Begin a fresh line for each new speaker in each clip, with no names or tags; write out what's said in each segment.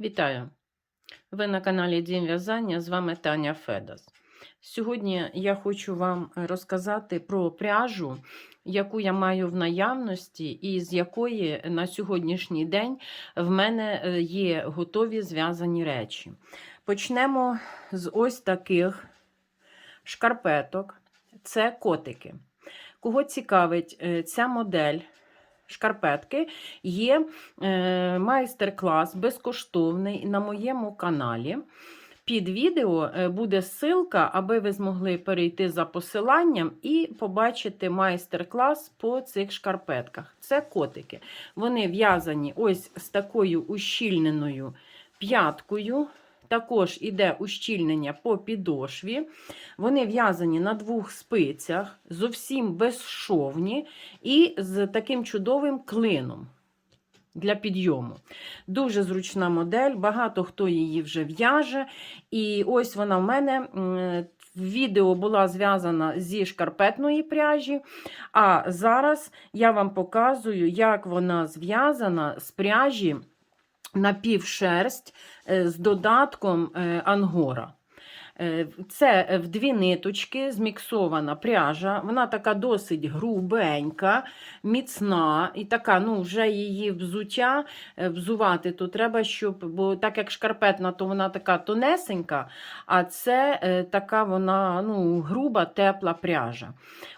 Вітаю! Ви на каналі Дім В'язання, з вами Таня Федас. Сьогодні я хочу вам розказати про пряжу, яку я маю в наявності, і з якої на сьогоднішній день в мене е, є готові зв'язані речі. Почнемо з ось таких шкарпеток. Це котики. Кого цікавить е, ця модель шкарпетки, є е, майстер-клас безкоштовний на моєму каналі. Під відео е, буде ссылка, аби ви змогли перейти за посиланням і побачити майстер-клас по цих шкарпетках. Це котики. Вони в'язані ось з такою ущільненою п'яткою. Також іде ущільнення по підошві. Вони в'язані на двох спицях, зовсім безшовні і з таким чудовим клином для підйому. Дуже зручна модель, багато хто її вже в'яже. І ось вона в мене. В відео була зв'язана зі шкарпетної пряжі, а зараз я вам показую, як вона зв'язана з пряжі напівшерсть е, з додатком е, ангора. Е, Це в дві ниточки зміксована пряжа. Вона така досить грубенька, міцна і така, ну, вже її взуття взувати, то треба, щоб, бо так як шкарпетна, то вона така тонесенька, а це така вона ну, груба, тепла пряжа.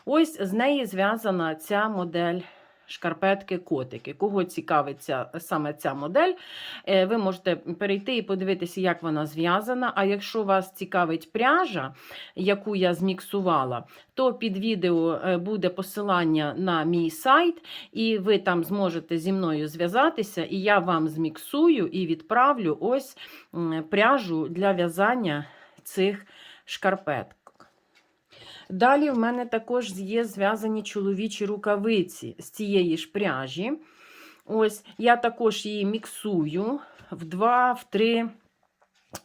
Ось з неї зв'язана ця модель. Шкарпетки, котики. Кого цікавиться саме ця модель, е, ви можете перейти і подивитися, як вона зв'язана. А якщо вас цікавить пряжа, яку я зміксувала, то під відео е, буде посилання на мій сайт, і ви там зможете зі мною зв'язатися, і я вам зміксую і відправлю ось пряжу для в'язання цих шкарпеток. Далі в мене також є зв'язані чоловічі рукавиці з цієї ж пряжі. Ось я також її міксую в два, в три.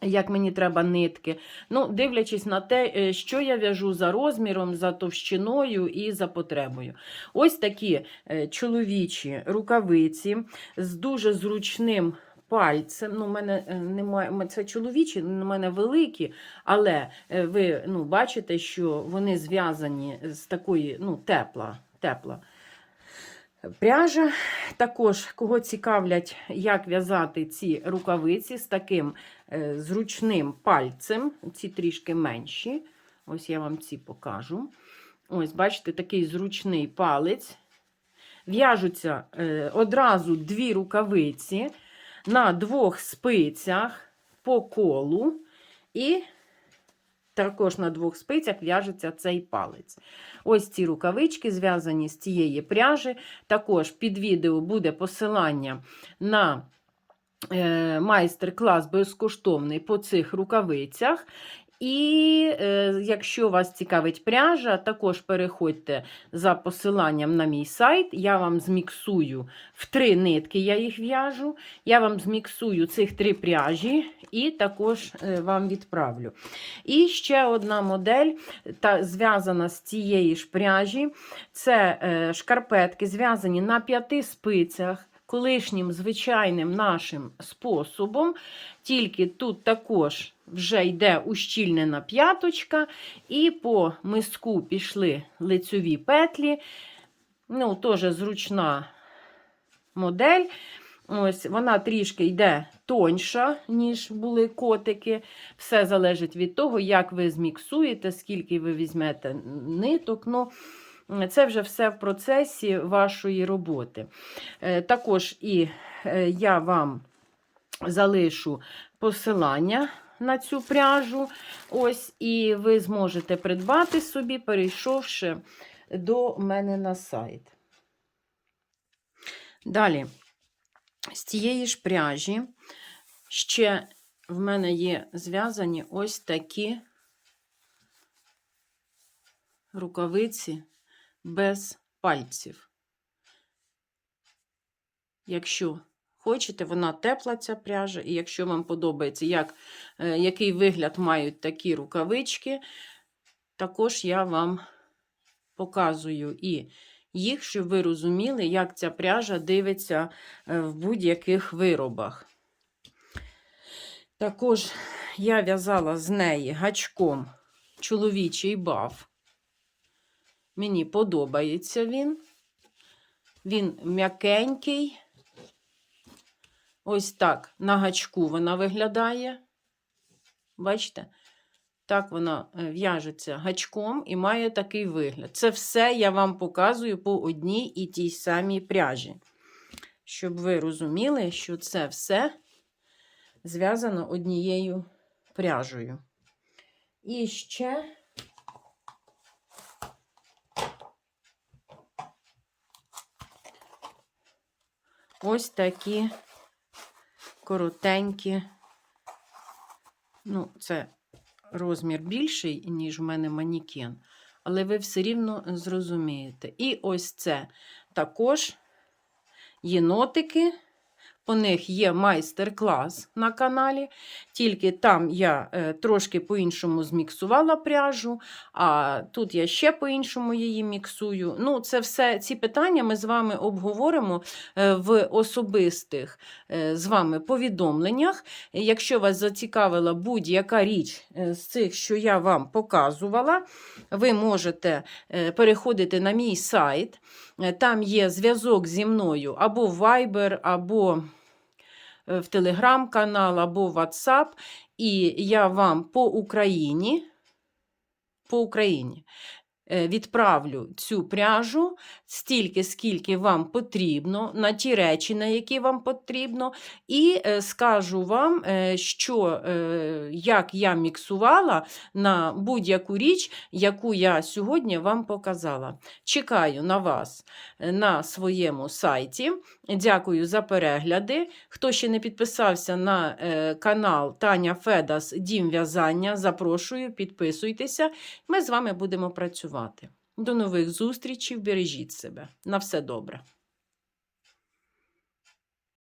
Як мені треба нитки. Ну, дивлячись на те, е, що я в'яжу за розміром, за товщиною і за потребою. Ось такі е, чоловічі рукавиці з дуже зручним пальцем. Ну, у мене е, немає, це чоловічі, у мене великі, але е, ви ну, бачите, що вони зв'язані з такої ну, тепла, тепла. Пряжа. Також, кого цікавлять, як в'язати ці рукавиці з таким е, зручним пальцем, ці трішки менші. Ось я вам ці покажу. Ось, бачите, такий зручний палець. В'яжуться одразу дві рукавиці на двох спицях по колу, і також на двох спицях в'яжеться цей палець. Ось ці рукавички зв'язані з цієї пряжі. Також під відео буде посилання на е, майстер-клас безкоштовний по цих рукавицях. І е, якщо вас цікавить пряжа, також переходьте за посиланням на мій сайт. Я вам зміксую в три нитки, я їх в'яжу. Я вам зміксую цих три пряжі і також е, вам відправлю. І ще одна модель, та, зв'язана з цієї ж пряжі. Це е, шкарпетки, зв'язані на п'яти спицях. Колишнім звичайним нашим способом, тільки тут також вже йде ущільнена п'яточка, і по миску пішли лицьові петлі. Ну, теж зручна модель. Ось Вона трішки йде тоньша, ніж були котики. Все залежить від того, як ви зміксуєте, скільки ви візьмете ниток. Ну, це вже все в процесі вашої роботи. Е, Також і е, я вам залишу посилання на цю пряжу. Ось, і ви зможете придбати собі, перейшовши до мене на сайт. Далі, з цієї ж пряжі ще в мене є зв'язані ось такі рукавиці без пальців. Якщо хочете, вона тепла ця пряжа, і якщо вам подобається, як, е, який вигляд мають такі рукавички, також я вам показую і їх, щоб ви розуміли, як ця пряжа дивиться е, в будь-яких виробах. Також я в'язала з неї гачком чоловічий баф. Мені подобається він. Він м'якенький. Ось так на гачку вона виглядає. Бачите? Так вона е, в'яжеться гачком і має такий вигляд. Це все я вам показую по одній і тій самій пряжі. Щоб ви розуміли, що це все зв'язано однією пряжею. І ще ось такі коротенькі. Ну, це розмір більший, ніж в мене манікен, але ви все рівно зрозумієте. І ось це також єнотики. По них є майстер-клас на каналі, тільки там я е, трошки по-іншому зміксувала пряжу, а тут я ще по-іншому її міксую. Ну, це все ці питання ми з вами обговоримо е, в особистих е, з вами повідомленнях. Якщо вас зацікавила будь-яка річ з цих, що я вам показувала, ви можете переходити на мій сайт. Там є зв'язок зі мною або Viber, або в телеграм-канал або в WhatsApp. І я вам по Україні, по Україні е, відправлю цю пряжу стільки, скільки вам потрібно, на ті речі, на які вам потрібно, і е, скажу вам, е, що е, як я міксувала на будь-яку річ, яку я сьогодні вам показала. Чекаю на вас на своєму сайті. Дякую за перегляди. Хто ще не підписався на канал Таня Федас Дім в'язання, запрошую, підписуйтеся. Ми з вами будемо працювати. До нових зустрічей, бережіть себе. На все добре.